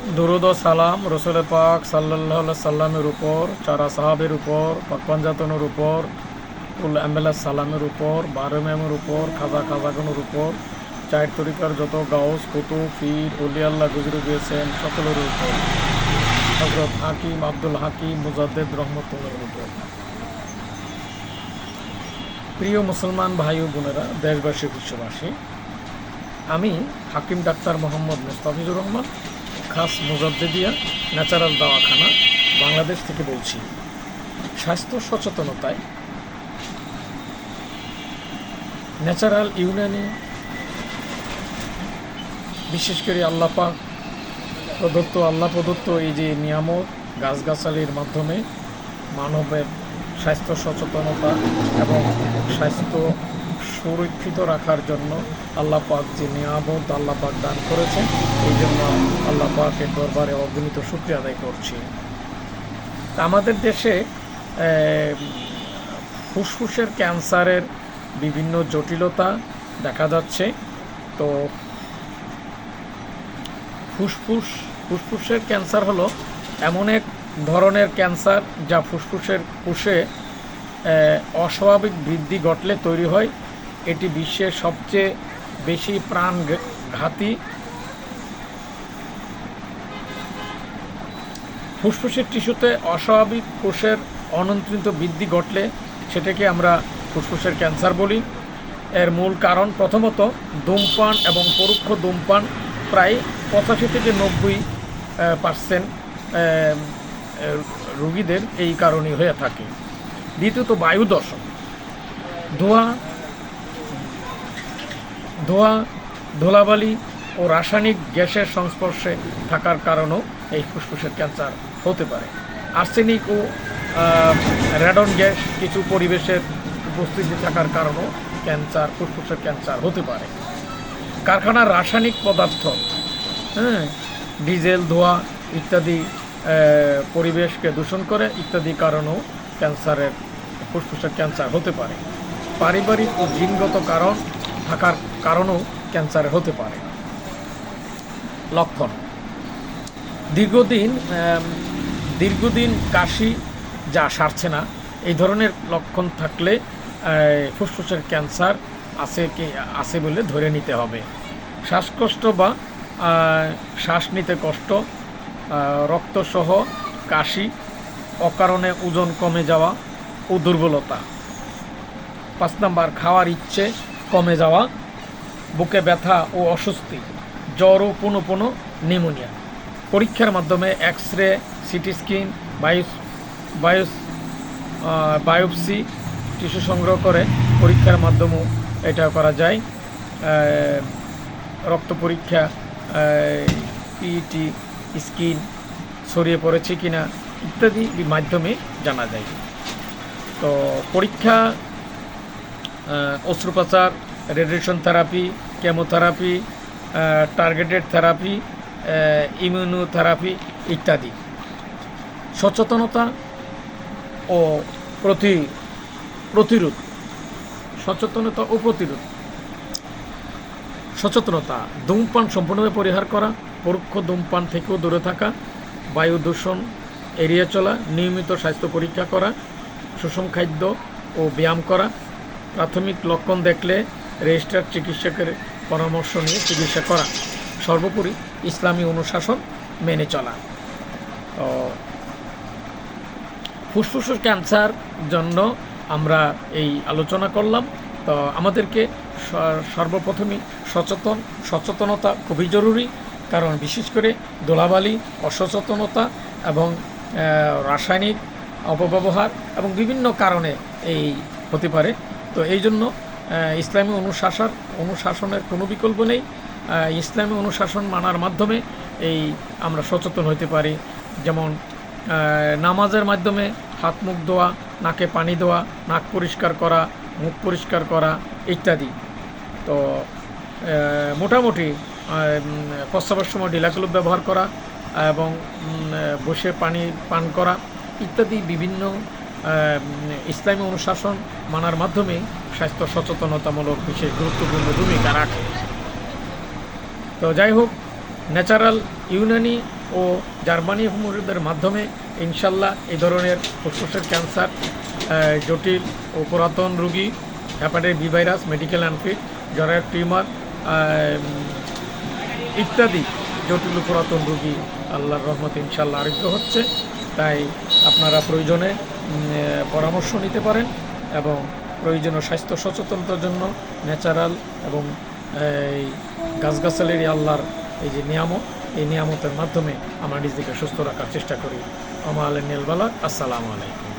দুরুদ ও সালাম রসুল পাক সাল্লাহ সাল্লামের উপর, চারা সাহাবের উপর পাকপাঞ্জাতনের উপর উল আম্বেলা সালামের উপর বারমেমের উপর, খাজা খাজাগনের উপর, চায়ের তরিকার যত গাউস, কুতুব, পীর উলিয়াল্লাহ গুজরে গিয়েছেন সকলের উপর। হজরত হাকিম আব্দুল হাকিম মুজাদ্দেদ রহমতুল্লাহের উপর। প্রিয় মুসলমান ভাই ও বোনেরা, দেশবাসী, বিশ্ববাসী, আমি হাকিম ডাক্তার মোহাম্মদ মুস্তাফিজুর রহমান খাস মুজাদ্দেদিয়া ন্যাচারাল দাওয়াখানা বাংলাদেশ থেকে বলছি। স্বাস্থ্য সচেতনতায় ন্যাচারাল ইউনানি বিশেষ করে আল্লাহ পাক প্রদত্ত আল্লাহ প্রদত্ত এই যে নিয়ামত গাছগাছালির মাধ্যমে মানবের স্বাস্থ্য সচেতনতা এবং স্বাস্থ্য সুরক্ষিত রাখার জন্য আল্লাহ পাক যে নিয়ামত আল্লাহ পাক দান করেছেন, এই জন্য আল্লাহ পাকের দরবারে অগণিত শুক্রিয়া আদায় করছি। আমাদের দেশে ফুসফুসের ক্যান্সারের বিভিন্ন জটিলতা দেখা যাচ্ছে। তো ফুসফুস, ফুসফুসের ক্যান্সার হলো এমন এক ধরনের ক্যান্সার যা ফুসফুসের কোষে অস্বাভাবিক বৃদ্ধি ঘটলে তৈরি হয়। এটি বিশ্বের সবচেয়ে বেশি প্রাণ ঘাতী। ফুসফুসের টিস্যুতে অস্বাভাবিক কোষের অনিয়ন্ত্রিত বৃদ্ধি ঘটলে সেটাকে আমরা ফুসফুসের ক্যান্সার বলি। এর মূল কারণ প্রথমত ধূমপান এবং পরোক্ষ ধূমপান, প্রায় পঁচাশি থেকে নব্বই পার্সেন্ট রোগীদের এই কারণে হয়ে থাকে। দ্বিতীয়ত বায়ু দূষণ ধোঁয়া ধোঁয়া, ধুলাবালি ও রাসায়নিক গ্যাসের সংস্পর্শে থাকার কারণেও এই ফুসফুসের ক্যান্সার হতে পারে। আর্সেনিক ও রেডন গ্যাস কিছু পরিবেশের উপস্থিতি থাকার কারণেও ক্যান্সার, ফুসফুসের ক্যান্সার হতে পারে। কারখানার রাসায়নিক পদার্থ হ্যাঁ ডিজেল, ধোঁয়া ইত্যাদি পরিবেশকে দূষণ করে ইত্যাদি কারণেও ক্যান্সারের, ফুসফুসের ক্যান্সার হতে পারে। পারিবারিক ও জিনগত কারণ থাকার কারণেও ক্যান্সার হতে পারে। লক্ষণ। দীর্ঘদিন দীর্ঘদিন কাশি যা সারছে না, এই ধরনের লক্ষণ থাকলে ফুসফুসের ক্যান্সার আছে কি, আছে বলে ধরে নিতে হবে। শ্বাসকষ্ট বা শ্বাস নিতে কষ্ট রক্তসহ কাশি, অকারণে ওজন কমে যাওয়া ও দুর্বলতা। পাঁচ নাম্বার, খাওয়ার ইচ্ছে কমে যাওয়া বুকে ব্যথা ও অস্বস্তি, জ্বর ও পুনঃ পুনঃ নিউমোনিয়া। পরীক্ষার মাধ্যমে এক্স রে সিটি স্ক্যান, বায়োস বায়োস বায়োপসি, টিস্যু সংগ্রহ করে পরীক্ষার মাধ্যমেও এটা করা যায়। রক্ত পরীক্ষা পিইটি স্কিন ছড়িয়ে পড়েছে কি না ইত্যাদি মাধ্যমে জানা যায়। তো পরীক্ষা অস্ত্রোপচার radiation therapy, chemotherapy targeted therapy immunotherapy ইত্যাদি। সচেতনতা ও প্রতি প্রতিরোধ। সচেতনতা ও প্রতিরোধ। সচেতনতা, ধূমপান সম্পূর্ণভাবে পরিহার করা, পরোক্ষ ধূমপান থেকেও দূরে থাকা, বায়ু দূষণ এড়িয়ে চলা, নিয়মিত স্বাস্থ্য পরীক্ষা করা, সুষম খাদ্য ও ব্যায়াম করা, প্রাথমিক লক্ষণ দেখলে রেজিস্টার চিকিৎসকের পরামর্শ নিয়ে চিকিৎসা করা। সর্বোপরি ইসলামী অনুশাসন মেনে চলা। তো, ফুসফুসের ক্যান্সার জন্য আমরা এই আলোচনা করলাম। তো, আমাদেরকে সর্বপ্রথমে সচেতন, সচেতনতা খুবই জরুরি। কারণ বিশেষ করে দোলাবালি অসচেতনতা এবং রাসায়নিক অপব্যবহার এবং বিভিন্ন কারণে এই হতে পারে। তো এই জন্য ইসলামী অনুশাসন অনুশাসনের কোনো বিকল্প নেই। ইসলামী অনুশাসন মানার মাধ্যমে এই আমরা সচেতন হতে পারি। যেমন নামাজের মাধ্যমে হাত মুখ ধোয়া, নাকে পানি দেওয়া, নাক পরিষ্কার করা, মুখ পরিষ্কার করা ইত্যাদি। তো মোটামুটি প্রস্রাবের সময় ডিলাকলুপ ব্যবহার করা এবং বসে পানি পান করা ইত্যাদি বিভিন্ন ইসলামী অনুশাসন মানার মাধ্যমে স্বাস্থ্য সচেতনতামূলক বিশেষ গুরুত্বপূর্ণ ভূমিকা রাখে। তো যাই হোক, ন্যাচারাল ইউনানি ও জার্মানি হোমিওপ্যাথিদের মাধ্যমে ইনশাল্লাহ এই ধরনের ফুসফুসের ক্যান্সার জটিল ও পুরাতন রোগী hepatitis B virus, medical unfit জরায়ুর টিউমার ইত্যাদি জটিল পুরাতন রোগী আল্লাহর রহমত ইনশাল্লাহ আরোগ্য হচ্ছে। তাই আপনারা প্রয়োজনে পরামর্শ নিতে পারেন এবং প্রয়োজনীয় স্বাস্থ্য সচেতনতার জন্য ন্যাচারাল এবং এই গাছগাছালির আল্লাহর এই যে নিয়ামত, এই নিয়ামতের মাধ্যমে আমরা নিজেকে সুস্থ রাখার চেষ্টা করি। আমার নেলবালা, আসসালামু আলাইকুম।